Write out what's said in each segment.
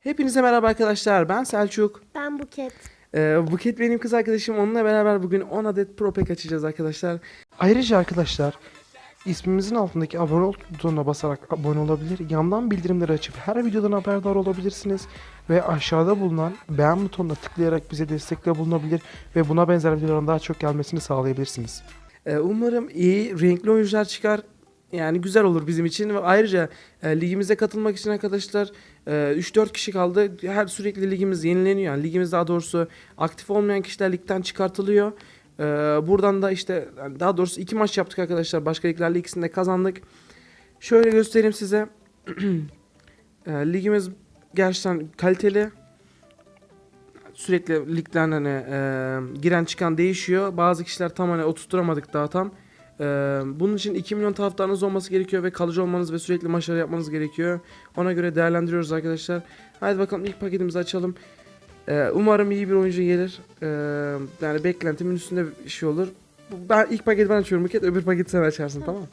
Hepinize merhaba arkadaşlar. Ben Selçuk. Ben Buket. Ee, Buket benim kız arkadaşım. Onunla beraber bugün 10 adet Pro Pack açacağız arkadaşlar. Ayrıca arkadaşlar ismimizin altındaki abone ol butonuna basarak abone olabilir. Yandan bildirimleri açıp her videodan haberdar olabilirsiniz. Ve aşağıda bulunan beğen butonuna tıklayarak bize destekle bulunabilir. Ve buna benzer videoların daha çok gelmesini sağlayabilirsiniz. Ee, umarım iyi, renkli oyuncular çıkar. Yani güzel olur bizim için ve ayrıca e, ligimize katılmak için arkadaşlar e, 3-4 kişi kaldı. Her sürekli ligimiz yenileniyor. Yani ligimiz daha doğrusu aktif olmayan kişiler ligden çıkartılıyor. E, buradan da işte daha doğrusu iki maç yaptık arkadaşlar. Başka liglerle ikisini de kazandık. Şöyle göstereyim size. E, ligimiz gerçekten kaliteli. Sürekli ligden hani e, giren çıkan değişiyor. Bazı kişiler tam hani oturtturamadık daha tam. Ee, bunun için 2 milyon taraftarınız olması gerekiyor ve kalıcı olmanız ve sürekli maçlar yapmanız gerekiyor. Ona göre değerlendiriyoruz arkadaşlar. Haydi bakalım ilk paketimizi açalım. Ee, umarım iyi bir oyuncu gelir. Ee, yani beklentimin üstünde bir şey olur. Ben ilk paketi ben açıyorum Buket, öbür paketi sen açarsın tamam mı?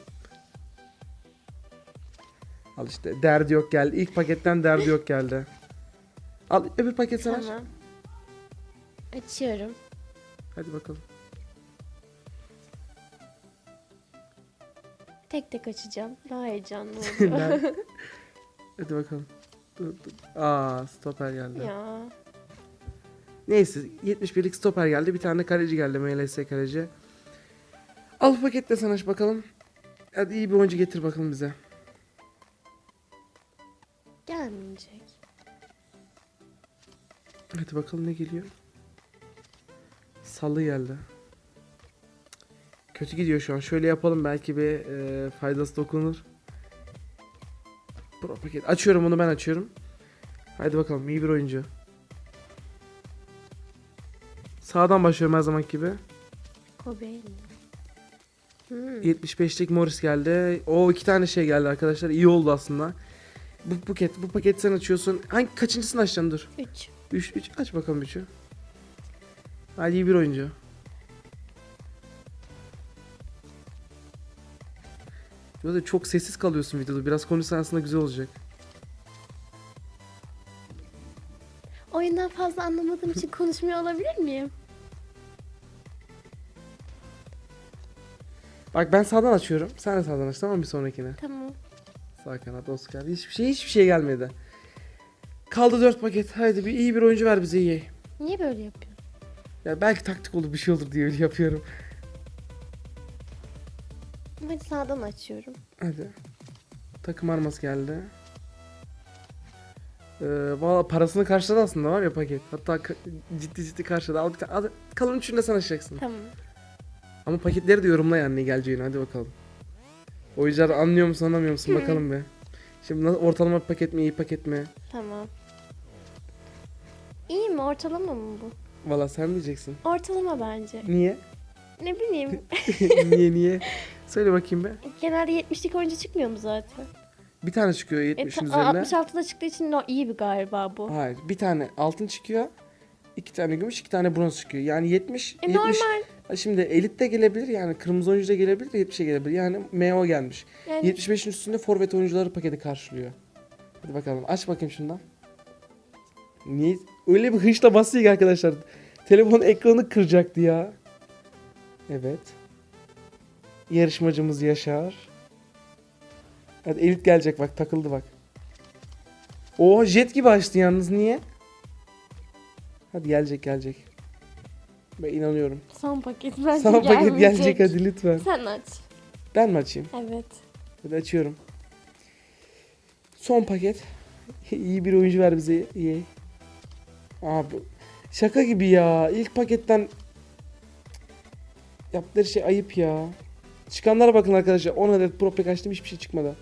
Al işte derdi yok geldi. İlk paketten derdi yok geldi. Al öbür paket sen aç. Tamam. Açıyorum. Hadi bakalım. Tek tek açacağım. Daha heyecanlı Ben- oluyor. Hadi bakalım. Dur, dur. Aa stoper geldi. ya. Neyse 71'lik stoper geldi. Bir tane kaleci geldi. MLS kaleci. Al paketle sen aç bakalım. Hadi iyi bir oyuncu getir bakalım bize. Gelmeyecek. Hadi bakalım ne geliyor. Salı geldi. Kötü gidiyor şu an. Şöyle yapalım belki bir e, faydası dokunur. Pro paket. Açıyorum bunu ben açıyorum. Hadi bakalım iyi bir oyuncu. Sağdan başlıyorum her zaman gibi. Kobe? Hmm. 75'lik Morris geldi. O iki tane şey geldi arkadaşlar. İyi oldu aslında. Bu paket, bu paketi sen açıyorsun. Hangi kaçıncısını açacaksın dur. 3. 3 3 aç bakalım 3'ü. Hadi iyi bir oyuncu. Böyle çok sessiz kalıyorsun videoda. Biraz konuşsan aslında güzel olacak. Oyundan fazla anlamadığım için konuşmuyor olabilir miyim? Bak ben sağdan açıyorum. Sen de sağdan aç tamam mı bir sonrakine. Tamam. Sağ kanat Oscar. Hiçbir şey hiçbir şey gelmedi. Kaldı 4 paket. Haydi bir iyi bir oyuncu ver bize iyi. Niye böyle yapıyorsun? Ya belki taktik olur bir şey olur diye öyle yapıyorum. Hadi sağdan açıyorum. Hadi. Takım arması geldi. Ee, Valla parasını karşıladı aslında var ya paket. Hatta ciddi ciddi karşıladı. Al, bir tane- al, kalan üçünü de sen açacaksın. Tamam. Ama paketleri de yorumla yani ne geleceğini hadi bakalım. Oyuncular anlıyor musun anlamıyor musun bakalım be. Şimdi ortalama bir paket mi iyi paket mi? Tamam. İyi mi? Ortalama mı bu? Valla sen diyeceksin. Ortalama bence. Niye? Ne bileyim. niye niye? Söyle bakayım be. Genelde 70'lik oyuncu çıkmıyor mu zaten? Bir tane çıkıyor E, 70'in ta- üzerine. 66'da çıktığı için o iyi bir galiba bu. Hayır bir tane altın çıkıyor. iki tane gümüş iki tane bronz çıkıyor. Yani 70 E 70 normal. Şimdi elit de gelebilir yani kırmızı oyuncu da gelebilir de 70'e gelebilir. Yani MO gelmiş. Yani 75'in üstünde forvet oyuncuları paketi karşılıyor. Hadi bakalım aç bakayım şundan. Niye? Öyle bir hışla basıyor ki arkadaşlar. Telefon ekranı kıracaktı ya. Evet. Yarışmacımız Yaşar. Hadi elit gelecek bak takıldı bak. O jet gibi açtı yalnız niye? Hadi gelecek gelecek. Ben inanıyorum. son paket bence Sana paket gelmeyecek. gelecek hadi lütfen. Sen aç. Ben mi açayım? Evet. Hadi açıyorum. Son paket. İyi bir oyuncu ver bize. İyi. Abi şaka gibi ya. İlk paketten yaptıkları şey ayıp ya. Çıkanlara bakın arkadaşlar. 10 adet pro pack açtım hiçbir şey çıkmadı.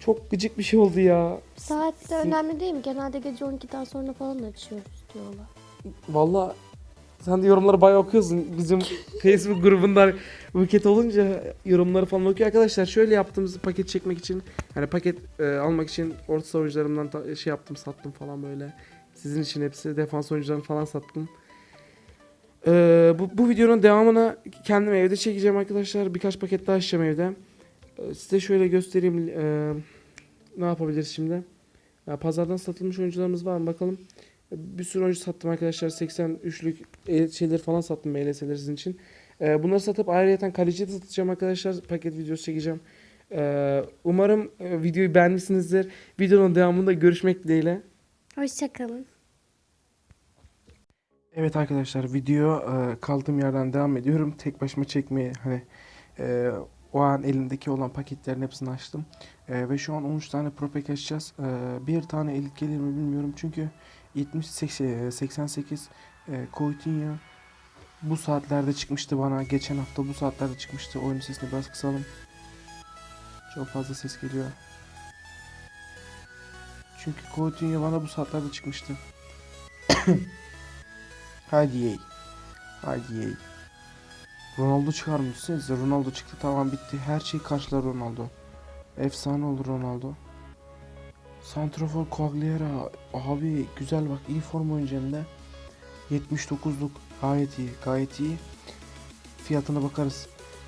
Çok gıcık bir şey oldu ya. Saat de önemli değil mi? Genelde gece 12'den sonra falan açıyoruz diyorlar. Valla sen de yorumları bayağı okuyorsun. Bizim Facebook grubundan buket olunca yorumları falan okuyor. Arkadaşlar şöyle yaptığımız paket çekmek için hani paket e, almak için orta oyuncularımdan şey yaptım sattım falan böyle. Sizin için hepsi defans oyuncularını falan sattım. Ee, bu, bu videonun devamını kendim evde çekeceğim arkadaşlar. Birkaç paket daha açacağım evde. Ee, size şöyle göstereyim. Ee, ne yapabiliriz şimdi? Ya pazardan satılmış oyuncularımız var mı bakalım. Bir sürü oyuncu sattım arkadaşlar. 83'lük el- şeyleri falan sattım MLS'leri sizin için. Ee, bunları satıp ayrıyeten kaleci de satacağım arkadaşlar. Paket videosu çekeceğim. Ee, umarım e, videoyu beğenmişsinizdir. Videonun devamında görüşmek dileğiyle. Hoşçakalın. Evet arkadaşlar video e, kaldığım yerden devam ediyorum. Tek başıma çekmeye hani e, o an elimdeki olan paketlerin hepsini açtım. E, ve şu an 13 tane pro açacağız. E, bir tane elit gelir mi bilmiyorum çünkü 70 80, 88 e, Coutinho bu saatlerde çıkmıştı bana. Geçen hafta bu saatlerde çıkmıştı. Oyun sesini biraz kısalım. Çok fazla ses geliyor. Çünkü Coutinho bana bu saatlerde çıkmıştı. Hadi yey. Hadi yey. Ronaldo çıkar mı? Düşünsenize Ronaldo çıktı tamam bitti. Her şey karşılar Ronaldo. Efsane olur Ronaldo. Santrafor Quagliara. Abi güzel bak iyi form de. 79'luk gayet iyi gayet iyi. Fiyatına bakarız.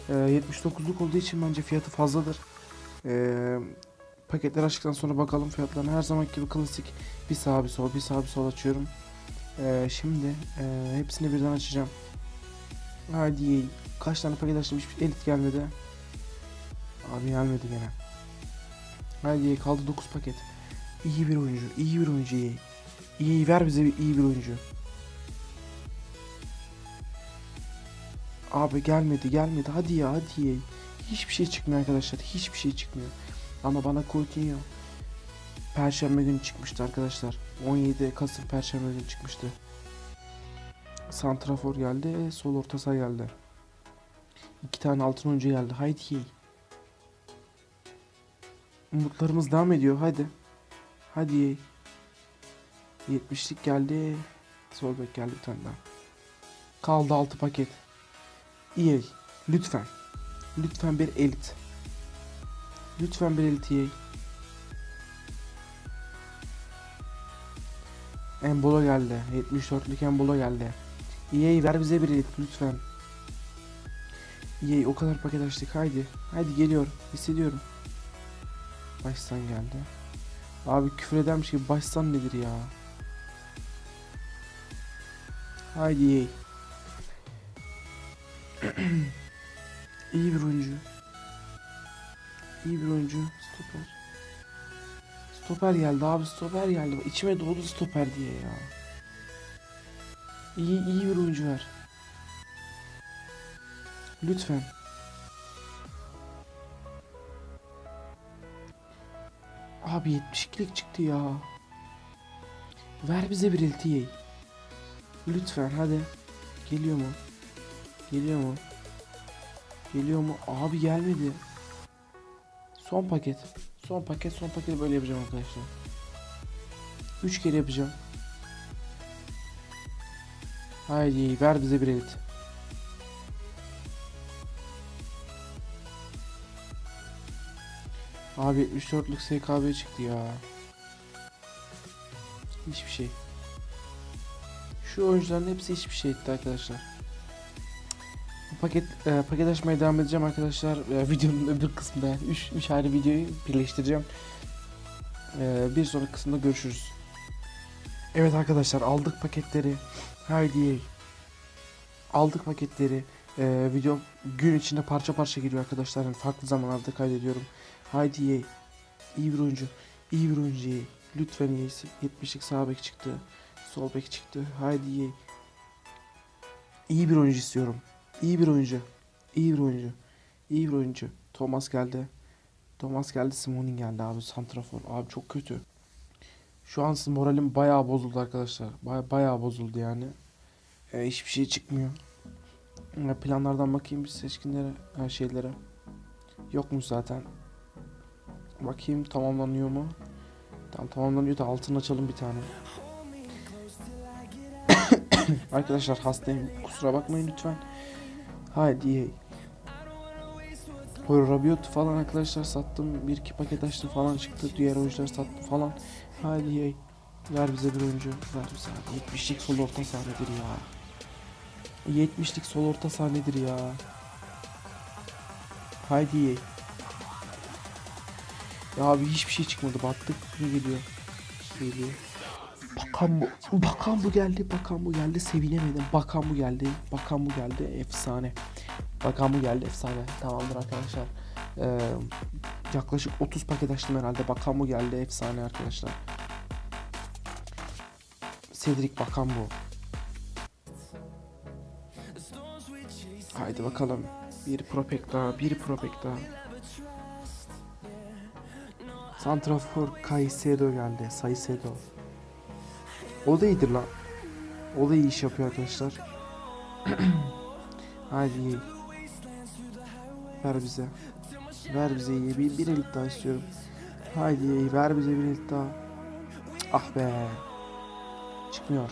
Ee, 79'luk olduğu için bence fiyatı fazladır. Ee, paketler açtıktan sonra bakalım fiyatlarına. Her zaman gibi klasik bir sağ bir sol bir sağ bir sol açıyorum. Ee, şimdi e, hepsini birden açacağım. Hadi kaç tane paket açtım hiçbir elit gelmedi. Abi gelmedi gene. Hadi kaldı 9 paket. İyi bir oyuncu, iyi bir oyuncu iyi. İyi ver bize bir iyi bir oyuncu. Abi gelmedi gelmedi hadi ya hadi ya. Hiçbir şey çıkmıyor arkadaşlar hiçbir şey çıkmıyor. Ama bana Coutinho Perşembe günü çıkmıştı arkadaşlar. 17 Kasım Perşembe günü çıkmıştı. Santrafor geldi, sol orta saha geldi. İki tane altın oyuncu geldi. Haydi. Umutlarımız devam ediyor. Hadi. Hadi yey. 70'lik geldi. Sol bek geldi bir tane daha. Kaldı 6 paket. EA. Lütfen. Lütfen bir elit. Lütfen bir elit EA. Embolo geldi. 74'lük Embolo geldi. EA ver bize bir elit lütfen. EA o kadar paket açtık haydi. Haydi geliyor. Hissediyorum. Başsan geldi. Abi küfür edermiş gibi başsan nedir ya? Haydi EA. İyi bir oyuncu. İyi bir oyuncu. Stoper. Stoper geldi abi stoper geldi. İçime doğdu stoper diye ya. İyi iyi bir oyuncu ver. Lütfen. Abi 72'lik çıktı ya. Ver bize bir LTE. Lütfen hadi. Geliyor mu? Geliyor mu? Geliyor mu? Abi gelmedi. Son paket. Son paket son paketi böyle yapacağım arkadaşlar. 3 kere yapacağım. Haydi ver bize bir elit. Abi 74'lük SKB çıktı ya. Hiçbir şey. Şu oyuncuların hepsi hiçbir şey etti arkadaşlar. Paket e, paket açmaya devam edeceğim arkadaşlar. E, videonun öbür kısmında yani 3 3 ayrı videoyu birleştireceğim. E, bir sonraki kısımda görüşürüz. Evet arkadaşlar aldık paketleri. Haydi. Aldık paketleri. E, video gün içinde parça parça geliyor arkadaşlar. Yani farklı zamanlarda kaydediyorum. Haydi ye. İyi bir oyuncu. İyi bir oyuncu. Lütfen ye. 70'lik sağ bek çıktı. Sol bek çıktı. Haydi ye. İyi bir oyuncu istiyorum. İyi bir oyuncu. İyi bir oyuncu. İyi bir oyuncu. Thomas geldi. Thomas geldi. Simonin geldi abi. Santrafor. Abi çok kötü. Şu an moralim bayağı bozuldu arkadaşlar. Baya, bayağı bozuldu yani. E, hiçbir şey çıkmıyor. E, planlardan bakayım bir seçkinlere, her şeylere. Yokmuş zaten. Bakayım tamamlanıyor mu? Tamam tamamlanıyor da altını açalım bir tane. Arkadaşlar hastayım. Kusura bakmayın lütfen. Haydi. Böyle Rabiot falan arkadaşlar sattım. Bir iki paket açtım falan çıktı. Diğer oyuncuları sattım falan. Haydi yey. Ver bize bir oyuncu. Ver bize abi. 70'lik sol orta sahnedir ya. 70'lik sol orta sahnedir ya. Haydi yey. Ya abi hiçbir şey çıkmadı. Battık. Ne geliyor? Geliyor. Bakan bu. Bakan bu geldi. Bakan bu geldi. Sevinemedim. Bakan bu geldi. Bakan bu geldi. Efsane. Bakan bu geldi. Efsane. Tamamdır arkadaşlar. Ee, yaklaşık 30 paket açtım herhalde. Bakan bu geldi. Efsane arkadaşlar. Cedric Bakan bu. Haydi bakalım. Bir propek daha. Bir propek daha. Santrafor Caicedo geldi. Caicedo. O da iyidir lan. O da iyi iş yapıyor arkadaşlar. Haydi iyi. Ver bize. Ver bize iyi. Bir, bir elit daha istiyorum. Haydi iyi. Ver bize bir elit daha. Ah be. Çıkmıyor.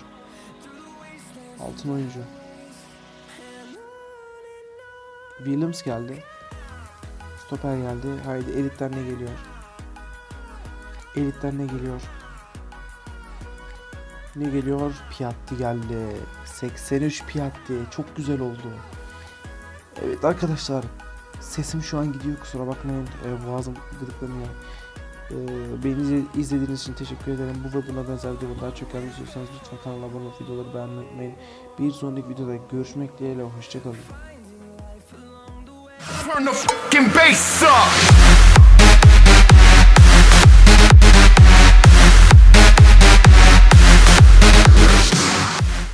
Altın oyuncu. Williams geldi. Stoper geldi. Haydi elitten ne geliyor? Elitten ne geliyor? Ne geliyor? Piatti geldi. 83 Piatti. Çok güzel oldu. Evet arkadaşlar. Sesim şu an gidiyor kusura bakmayın. Ee, boğazım gıdıklanıyor. Ee, beni izle- izlediğiniz için teşekkür ederim. Bu ve buna benzer videoları daha çok gelmek istiyorsanız lütfen kanala abone olup videoları beğenmeyi unutmayın. Bir sonraki videoda görüşmek dileğiyle. Hoşçakalın. Turn the fucking bass up.